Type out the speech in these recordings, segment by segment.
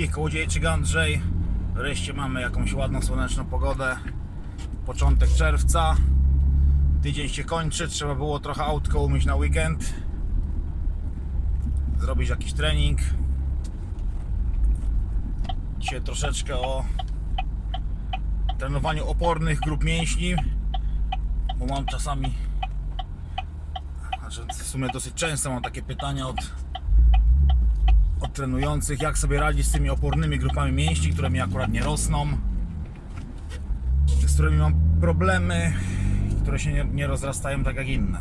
wszystkich, Kołodziejczyk Andrzej. Wreszcie mamy jakąś ładną, słoneczną pogodę. Początek czerwca. Tydzień się kończy, trzeba było trochę autko umyć na weekend. Zrobić jakiś trening. Dzisiaj troszeczkę o trenowaniu opornych grup mięśni. Bo mam czasami, znaczy w sumie dosyć często mam takie pytania od od trenujących, jak sobie radzić z tymi opornymi grupami mięśni, które mi akurat nie rosną, z którymi mam problemy, które się nie, nie rozrastają tak jak inne.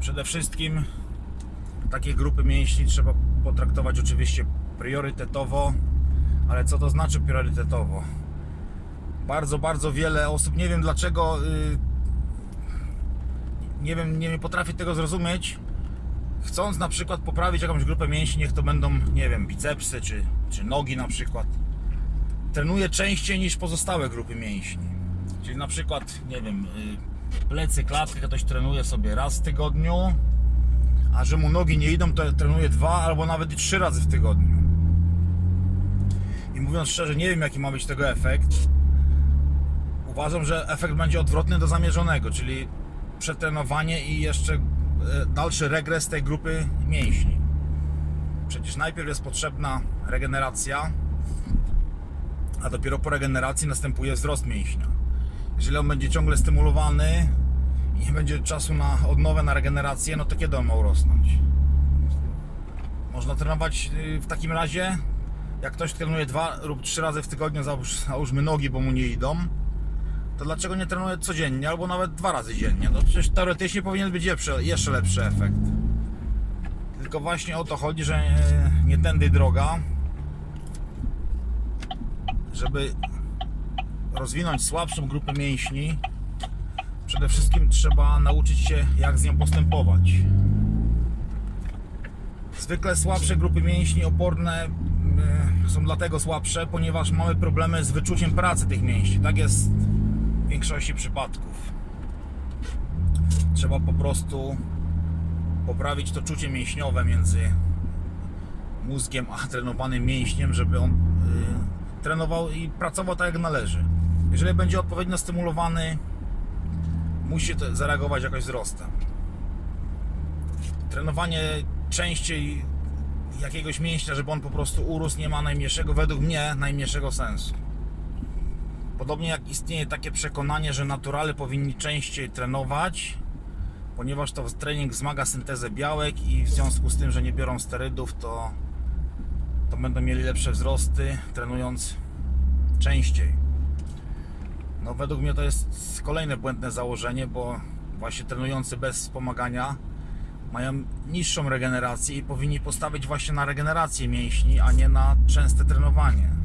Przede wszystkim takie grupy mięśni trzeba potraktować oczywiście priorytetowo, ale co to znaczy priorytetowo? Bardzo, bardzo wiele osób, nie wiem dlaczego, yy, nie wiem, nie potrafię tego zrozumieć, chcąc na przykład poprawić jakąś grupę mięśni, niech to będą, nie wiem, bicepsy czy, czy nogi na przykład, trenuję częściej niż pozostałe grupy mięśni. Czyli na przykład, nie wiem, y, plecy, klatkę ktoś trenuje sobie raz w tygodniu, a że mu nogi nie idą, to trenuje dwa albo nawet trzy razy w tygodniu. I mówiąc szczerze, nie wiem jaki ma być tego efekt. Uważam, że efekt będzie odwrotny do zamierzonego, czyli przetrenowanie i jeszcze dalszy regres tej grupy mięśni. Przecież najpierw jest potrzebna regeneracja, a dopiero po regeneracji następuje wzrost mięśnia. Jeżeli on będzie ciągle stymulowany i nie będzie czasu na odnowę, na regenerację, no to kiedy on ma urosnąć? Można trenować y, w takim razie, jak ktoś trenuje dwa lub trzy razy w tygodniu, załóż, załóżmy nogi, bo mu nie idą, to dlaczego nie trenuje codziennie albo nawet dwa razy dziennie? No przecież teoretycznie powinien być jeszcze, lepszy efekt. Tylko właśnie o to chodzi, że nie, nie tędy droga, żeby rozwinąć słabszą grupę mięśni, przede wszystkim trzeba nauczyć się, jak z nią postępować. Zwykle słabsze grupy mięśni oporne y, są dlatego słabsze, ponieważ mamy problemy z wyczuciem pracy tych mięśni. Tak jest większości przypadków. Trzeba po prostu poprawić to czucie mięśniowe między mózgiem a trenowanym mięśniem, żeby on y, trenował i pracował tak jak należy. Jeżeli będzie odpowiednio stymulowany, musi zareagować jakoś wzrostem. Trenowanie częściej jakiegoś mięśnia, żeby on po prostu urósł, nie ma najmniejszego, według mnie, najmniejszego sensu. Podobnie jak istnieje takie przekonanie, że naturale powinni częściej trenować, ponieważ to trening wzmaga syntezę białek i w związku z tym, że nie biorą sterydów, to, to będą mieli lepsze wzrosty, trenując częściej. No według mnie to jest kolejne błędne założenie, bo właśnie trenujący bez wspomagania mają niższą regenerację i powinni postawić właśnie na regenerację mięśni, a nie na częste trenowanie.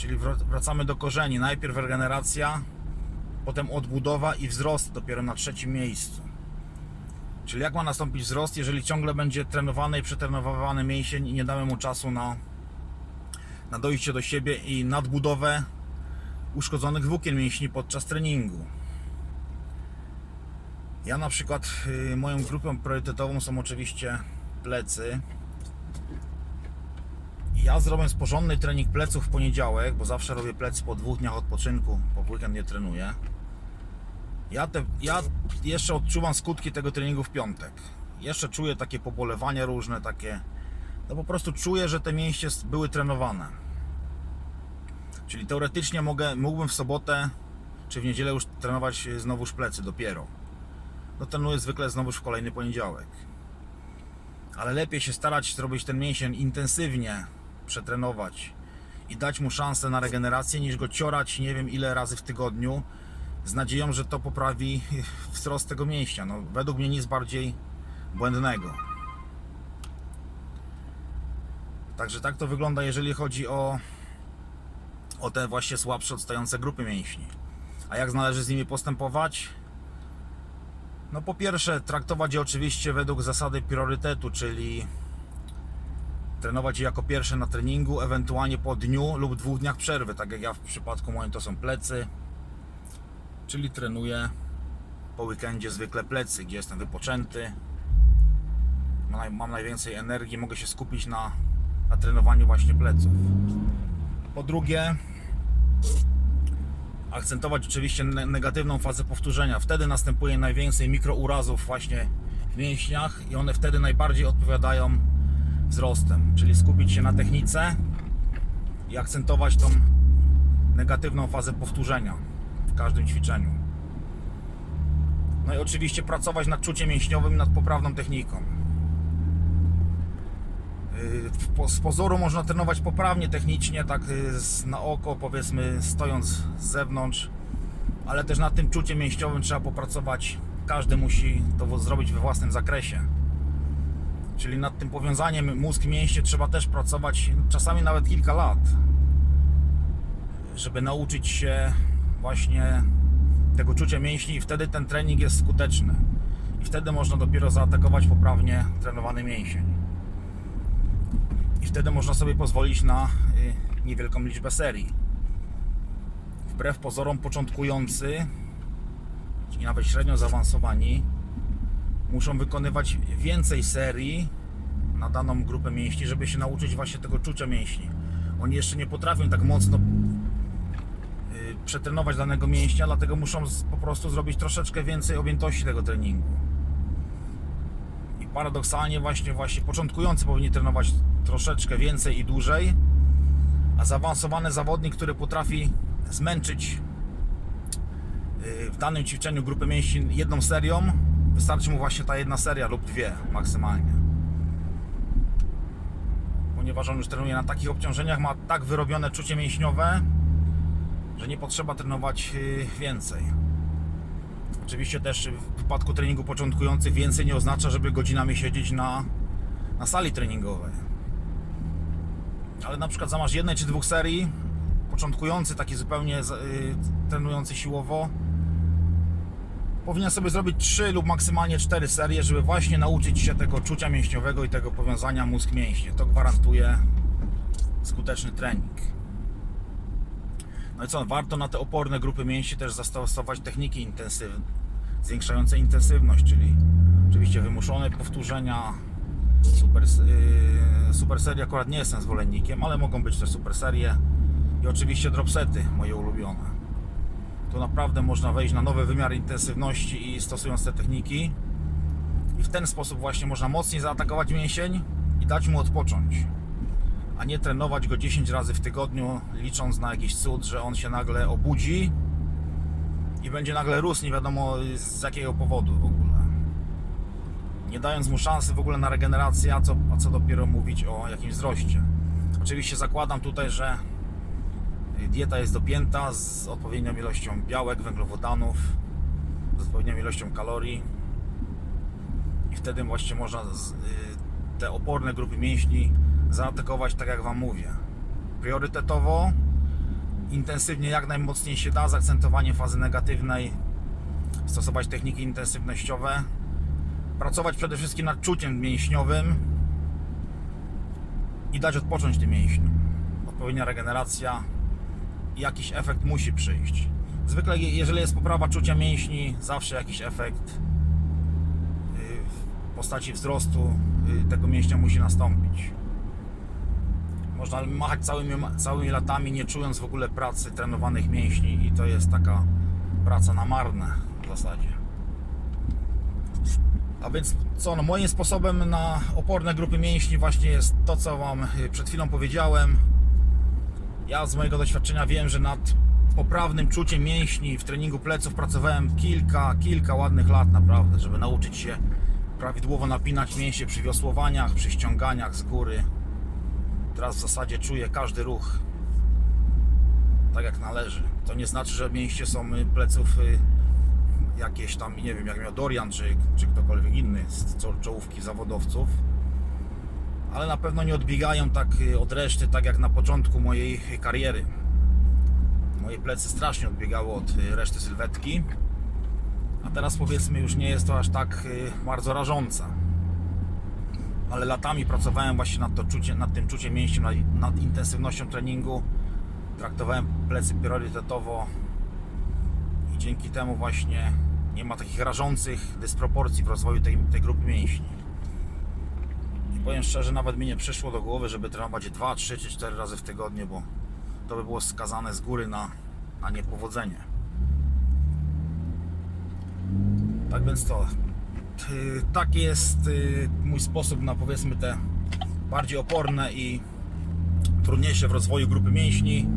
Czyli wr- wracamy do korzeni. Najpierw regeneracja, potem odbudowa i wzrost dopiero na trzecim miejscu. Czyli jak ma nastąpić wzrost, jeżeli ciągle będzie trenowany i przetrenowany mięsień i nie damy mu czasu na, na dojście do siebie i nadbudowę uszkodzonych włókien mięśni podczas treningu. Ja na przykład, y, moją grupą priorytetową są oczywiście plecy. Ja zrobię porządny trening pleców w poniedziałek, bo zawsze robię plecy po dwóch dniach odpoczynku, po weekend nie trenuję. Ja, te, ja jeszcze odczuwam skutki tego treningu w piątek. Jeszcze czuję takie pobolewania różne, takie. No po prostu czuję, że te mięśnie były trenowane. Czyli teoretycznie mogę, mógłbym w sobotę czy w niedzielę już trenować znowuż plecy dopiero. no trenuję zwykle znowuż w kolejny poniedziałek. Ale lepiej się starać zrobić ten mięsień intensywnie, przetrenować i dać mu szansę na regenerację, niż go ciorać nie wiem ile razy w tygodniu z nadzieją, że to poprawi wzrost tego mięśnia. No, według mnie nic bardziej błędnego. Także tak to wygląda, jeżeli chodzi o, o te właśnie słabsze odstające grupy mięśni. A jak należy z nimi postępować? No po pierwsze, traktować je oczywiście według zasady priorytetu, czyli trenować je jako pierwsze na treningu, ewentualnie po dniu lub dwóch dniach przerwy, tak jak ja w przypadku moim to są plecy, czyli trenuję po weekendzie zwykle plecy, gdzie jestem wypoczęty, mam naj- mam najwięcej energii, mogę się skupić na, na trenowaniu właśnie pleców. Po drugie, akcentować oczywiście ne- negatywną fazę powtórzenia. Wtedy następuje najwięcej mikrourazów właśnie w mięśniach i one wtedy najbardziej odpowiadają wzrostem, czyli skupić się na technice i akcentować tą negatywną fazę powtórzenia w każdym ćwiczeniu. No i oczywiście pracować nad czuciem mięśniowym, nad poprawną techniką. Po- Z pozoru można trenować poprawnie technicznie, tak z- na oko, powiedzmy, stojąc z zewnątrz, ale też nad tym czuciem mięśniowym trzeba popracować. Każdy musi to zrobić we własnym zakresie. Czyli nad tym powiązaniem mózg-mięśnie trzeba też pracować czasami nawet kilka lat, żeby nauczyć się właśnie tego czucia mięśni i wtedy ten trening jest skuteczny. I wtedy można dopiero zaatakować poprawnie trenowany mięsień. I wtedy można sobie pozwolić na y, niewielką liczbę serii. Wbrew pozorom początkujący, czyli nawet średnio zaawansowani, muszą wykonywać więcej serii na daną grupę mięśni, żeby się nauczyć właśnie tego czucia mięśni. Oni jeszcze nie potrafią tak mocno y, przetrenować danego mięśnia, dlatego muszą po prostu zrobić troszeczkę więcej objętości tego treningu. I paradoksalnie właśnie, właśnie początkujący powinni trenować troszeczkę więcej i dłużej, a zaawansowany zawodnik, który potrafi zmęczyć y, w danym ćwiczeniu grupę mięśni jedną serią, wystarczy mu właśnie ta jedna seria lub dwie maksymalnie. Ponieważ on już trenuje na takich obciążeniach, ma tak wyrobione czucie mięśniowe, że nie potrzeba trenować y, więcej. Oczywiście też w przypadku treningu początkujących więcej nie oznacza, żeby godzinami siedzieć na, na sali treningowej. Ale na przykład zamiast jednej czy dwóch serii, początkujący, taki zupełnie y, trenujący siłowo, powinien sobie zrobić 3 lub maksymalnie 4 serie, żeby właśnie nauczyć się tego czucia mięśniowego i tego powiązania mózg-mięśnie. To gwarantuje skuteczny trening. No i co, warto na te oporne grupy mięśni też zastosować techniki intensywne, zwiększające intensywność, czyli oczywiście wymuszone powtórzenia, super, yy, super serie akurat nie jestem zwolennikiem, ale mogą być też super serie i oczywiście dropsety, moje ulubione. Tu naprawdę można wejść na nowy wymiar intensywności i stosując te techniki i w ten sposób właśnie można mocniej zaatakować mięsień i dać mu odpocząć a nie trenować go 10 razy w tygodniu, licząc na jakiś cud, że on się nagle obudzi i będzie nagle rósł, nie wiadomo z jakiego powodu w ogóle. Nie dając mu szansy w ogóle na regenerację, a co, a co dopiero mówić o jakimś wzroście. Oczywiście zakładam tutaj, że dieta jest dopięta z odpowiednią ilością białek, węglowodanów, z odpowiednią ilością kalorii i wtedy właśnie można y, te oporne grupy mięśni zaatakować tak jak Wam mówię. Priorytetowo, intensywnie jak najmocniej się da, z akcentowaniem fazy negatywnej, stosować techniki intensywnościowe, pracować przede wszystkim nad czuciem mięśniowym i dać odpocząć tym mięśniom. Odpowiednia regeneracja jakiś efekt musi przyjść. Zwykle je- jeżeli jest poprawa czucia mięśni, zawsze jakiś efekt y, w postaci wzrostu y, tego mięśnia musi nastąpić. Można machać całymi, całymi latami, nie czując w ogóle pracy trenowanych mięśni i to jest taka praca na marne w zasadzie. A więc co, no moim sposobem na oporne grupy mięśni właśnie jest to, co Wam y, przed chwilą powiedziałem. Ja z mojego doświadczenia wiem, że nad poprawnym czuciem mięśni w treningu pleców pracowałem kilka, kilka ładnych lat naprawdę, żeby nauczyć się prawidłowo napinać mięśnie przy wiosłowaniach, przy ściąganiach z góry. Teraz w zasadzie czuję każdy ruch tak jak należy. To nie znaczy, że mięśnie są y, pleców y, jakieś tam, nie wiem, jak miał Dorian czy, czy ktokolwiek inny z czo- czołówki zawodowców. Ale na pewno nie odbiegają tak y, od reszty, tak jak na początku mojej kariery. Moje plecy strasznie odbiegały od y, reszty sylwetki. A teraz powiedzmy już nie jest to aż tak y, bardzo rażące. Ale latami pracowałem właśnie nad, to czucie, nad tym czuciem mięśni, nad, nad intensywnością treningu. Traktowałem plecy priorytetowo i dzięki temu właśnie nie ma takich rażących dysproporcji w rozwoju tej, tej grupy mięśni. Powiem szczerze, nawet mi nie przyszło do głowy, żeby trenować 2, 3 czy 4 razy w tygodniu, bo to by było skazane z góry na, na niepowodzenie. Tak więc to. Taki jest y, mój sposób na powiedzmy te bardziej oporne i trudniejsze w rozwoju grupy mięśni.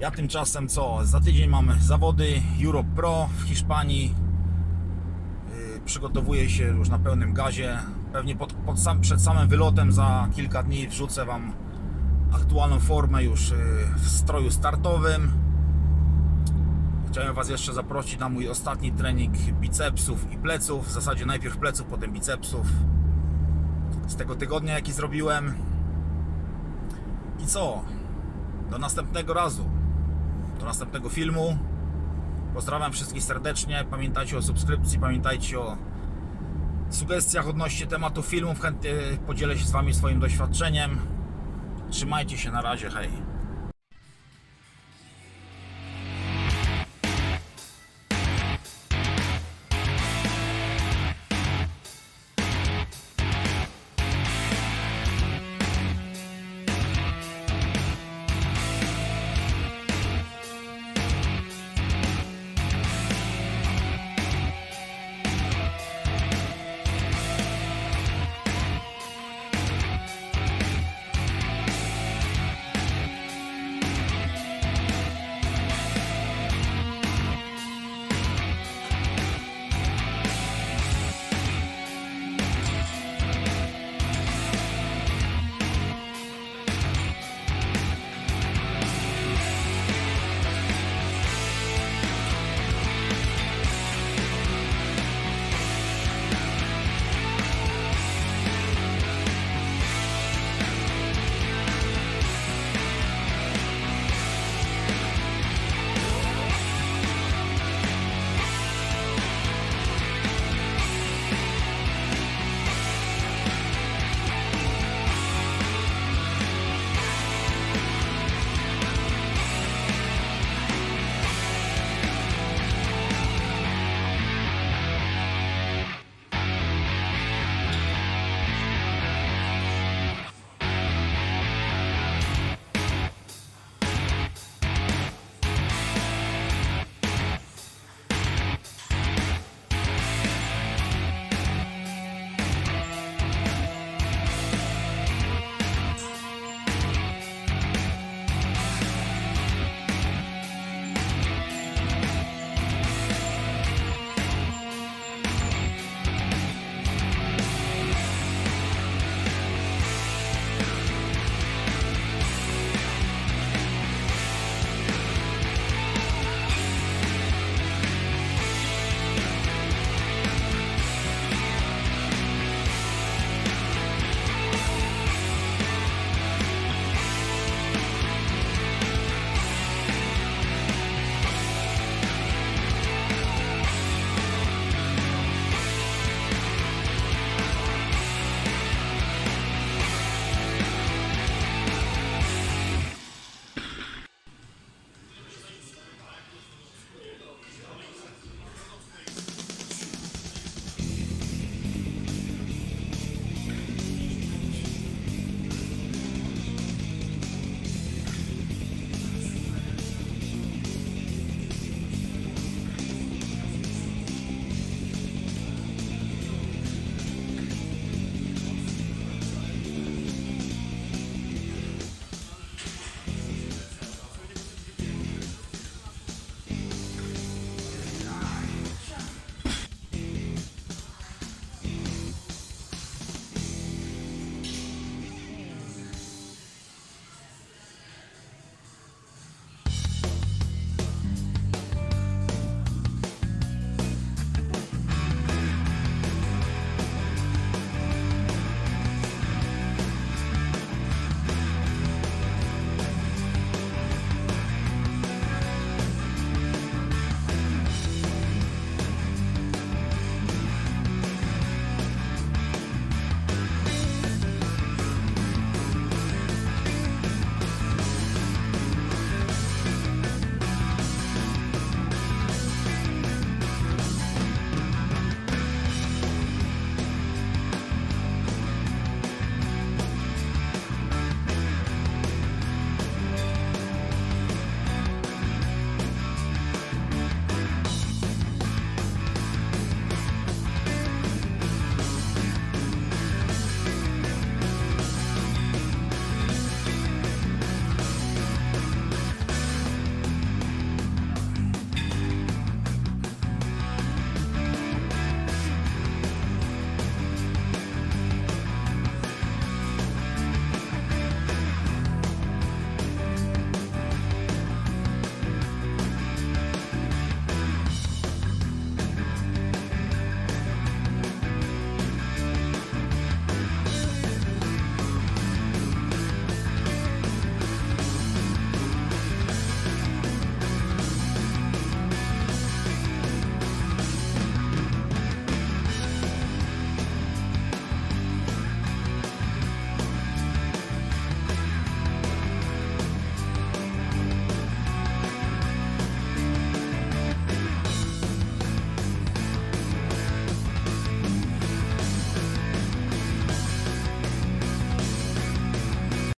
Ja tymczasem co? Za tydzień mamy zawody Europe Pro w Hiszpanii. Yy, Przygotowuję się już na pełnym gazie. Pewnie pod, pod sam, przed samym wylotem za kilka dni wrzucę Wam aktualną formę już yy, w stroju startowym. Chciałem Was jeszcze zaprosić na mój ostatni trening bicepsów i pleców. W zasadzie najpierw pleców, potem bicepsów. Z tego tygodnia, jaki zrobiłem. I co? Do następnego razu. Do następnego filmu. Pozdrawiam wszystkich serdecznie. Pamiętajcie o subskrypcji, pamiętajcie o sugestiach odnośnie tematu filmów. Chętnie podzielę się z Wami swoim doświadczeniem. Trzymajcie się na razie, hej.